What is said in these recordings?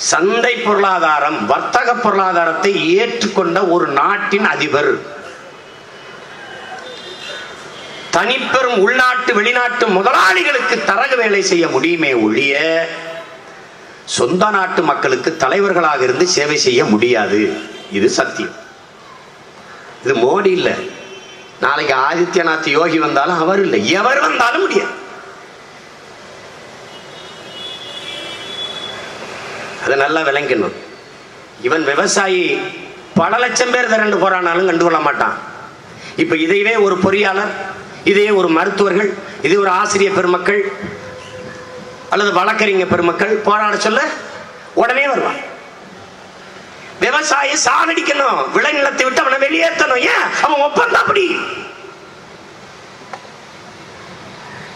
சந்தை பொருளாதாரம் வர்த்தக பொருளாதாரத்தை ஏற்றுக்கொண்ட ஒரு நாட்டின் அதிபர். தனிப்பெரும் உள்நாட்டு வெளிநாட்டு முதலாளிகளுக்கு தரகு வேலை செய்ய முடியுமே ஒழிய சொந்த நாட்டு மக்களுக்கு தலைவர்களாக இருந்து சேவை செய்ய முடியாது. இது சத்தியம். இது மோடி இல்லை. நாளைக்கு ஆதித்யநாத் யோகி வந்தாலும் அவர் இல்லை. எவர் வந்தாலும் முடியாது. அதை நல்லா விளங்கணும். இவன் விவசாயி பல லட்சம் பேர் திரண்டு போறானாலும் கண்டுகொள்ள மாட்டான். இப்ப இதையவே ஒரு பொறியாளர் இதையே ஒரு மருத்துவர்கள் இதே ஒரு ஆசிரியர் பெருமக்கள் அல்லது வழக்கறிஞர் பெருமக்கள் போராட சொல்ல உடனே வருவான். விவசாயி சாகடிக்கணும் விளைநிலத்தை விட்டு அவனை வெளியேற்றணும். ஏன்? அவன் ஒப்பந்தம் அப்படி.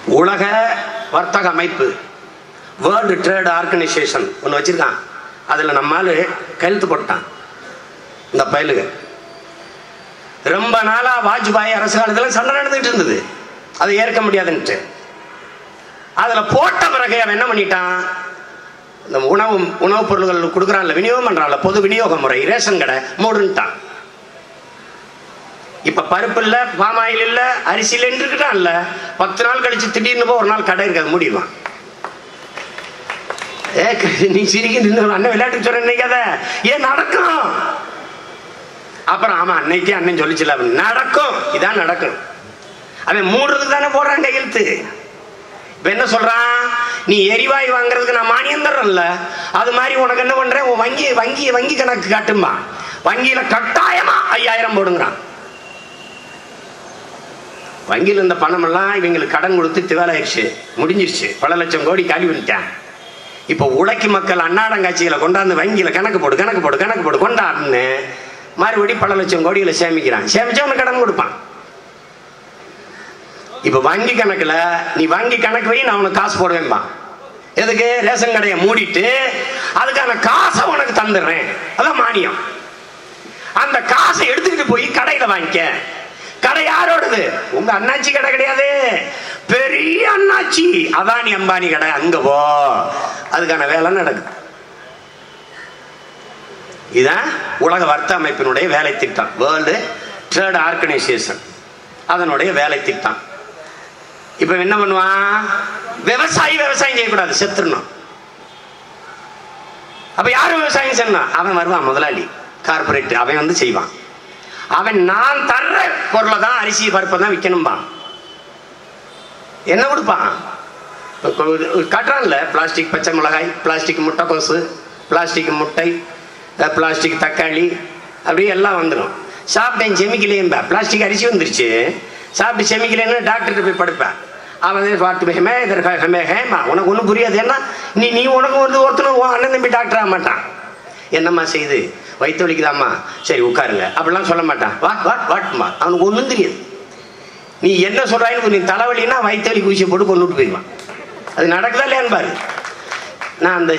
உலக வர்த்தக அமைப்பு வேர்ல்டு ட்ரேட் ஆர்கனைசேஷன் ஒன்று வச்சுருக்கான். அதில் நம்மால் கையெழுத்து போட்டான். இந்த பயலுக. ரொம்ப நாளாக வாஜ்பாய் அரசு காலத்தில் சண்டை நடந்துட்டு இருந்தது. அதை ஏற்க முடியாதுன்ட்டு. அதில் போட்ட பிறகு அவன் என்ன பண்ணிட்டான்? இந்த உணவு உணவுப் பொருள்கள் கொடுக்குறான்ல விநியோகம் பண்ணுறான்ல பொது விநியோக முறை ரேஷன் கடை மூடுன்ட்டான். இப்ப பருப்பு இல்ல பாமாயில் இல்ல அரிசியில் இல்லைன்னு இருக்குட்டான்ல பத்து நாள் கழிச்சு திடீர்னு போய் ஒரு நாள் கடை இருக்காது மூடிடுவான். ஏ க- நீ சிரிக்க அண்ணன் விளையாட்டு சொல்ற நினைக்காத. ஏன் நடக்கும். அப்புறம் ஆமா அன்னைக்கு அண்ணன் சொல்லிச்சுல நடக்கும். இதான் நடக்கும் அவன் மூடுறதுக்கு தானே போடுறான் கையெழுத்து. இப்ப என்ன சொல்றான்? நீ எரிவாயு வாங்குறதுக்கு நான் மானியம் தர்றேன்ல. அது மாதிரி உனக்கு என்ன பண்றேன்? உன் வங்கி வங்கி வங்கி கணக்கு காட்டுமா வங்கியில கட்டாயமா ஐயாயிரம் போடுங்கிறான். வங்கியில் இருந்த பணம் எல்லாம் இவங்களுக்கு கடன் கொடுத்து திவாலாயிருச்சு முடிஞ்சிருச்சு. பல லட்சம் கோடி காலி பண்ணிட்டான். இப்போ உழைக்கு மக்கள் அன்னாடங்காட்சிகளை கொண்டாந்து வங்கியில கணக்கு போடு கணக்கு போடு கணக்கு போடு கொண்டாடுன்னு மறுபடி பல லட்சம் கோடிகளை சேமிக்கிறான் சேமிச்சா அவனுக்கு கடன் கொடுப்பான். இப்ப வங்கி கணக்குல நீ வங்கி கணக்கு வை நான் உனக்கு காசு போடுவேன்பான் எதுக்கு? ரேஷன் கடையை மூடிட்டு அதுக்கான காசை உனக்கு தந்துடுறேன். அதான் மானியம். அந்த காசை எடுத்துக்கிட்டு போய் கடையில வாங்கிக்க. கடை யாரோடது? உங்க அண்ணாச்சி கடை கிடையாது. பெரிய அண்ணாச்சி. அதானி அம்பானி கடை. அங்க போ. அதுக்கான வேலை நடக்குது. இதான் உலக வர்த்த அமைப்பினுடைய வேலை திட்டம். வேர்ல்டு ட்ரேட் ஆர்கனைசேஷன் அதனுடைய வேலை திட்டம். இப்ப என்ன பண்ணுவான்? விவசாயி விவசாயம் செய்யக்கூடாது. செத்துடணும். அப்ப யாரும் விவசாயம் செய்யணும்? அவன் வருவான் முதலாளி. கார்பரேட் அவன் வந்து செய்வான். அவன் நான் தர்ற பொருளை தான் அரிசி பருப்பை தான் விற்கணும்பா என்ன கொடுப்பான்? இப்ப காட்டுறான்ல பிளாஸ்டிக் பச்சை மிளகாய் பிளாஸ்டிக் முட்டைக்கோசு பிளாஸ்டிக் முட்டை பிளாஸ்டிக் தக்காளி அப்படியே எல்லாம் வந்துடும் சாப்பிட்டேன் செமிக்கலையும்பா பிளாஸ்டிக் அரிசி வந்துருச்சு. சாப்பிட்டு செமிக்கலைன்னு டாக்டர்கிட்ட போய் படுப்பேன் அவன் பாட்டு ஹெமே இதற்கு ஹேமா உனக்கு ஒன்றும் புரியாது. ஏன்னா நீ நீ உனக்கு வந்து ஒருத்தனும் உன் அண்ணன் தம்பி டாக்டர் ஆக மாட்டான். என்னம்மா செய்யுது வயிற்று வலிக்குதாம்மா? சரி உட்காருங்க. அப்படிலாம் சொல்ல மாட்டான். வா வா வாட்டுமா அவனுக்கு ஒன்றும் தெரியாது. நீ என்ன சொல்கிறாயின்னு நீ தலைவலின்னா வயிற்று வலி ஊசியை போட்டு கொண்டுட்டு போயிடுவான். அது நடக்குதா இல்லையான்னு பாரு. நான் அந்த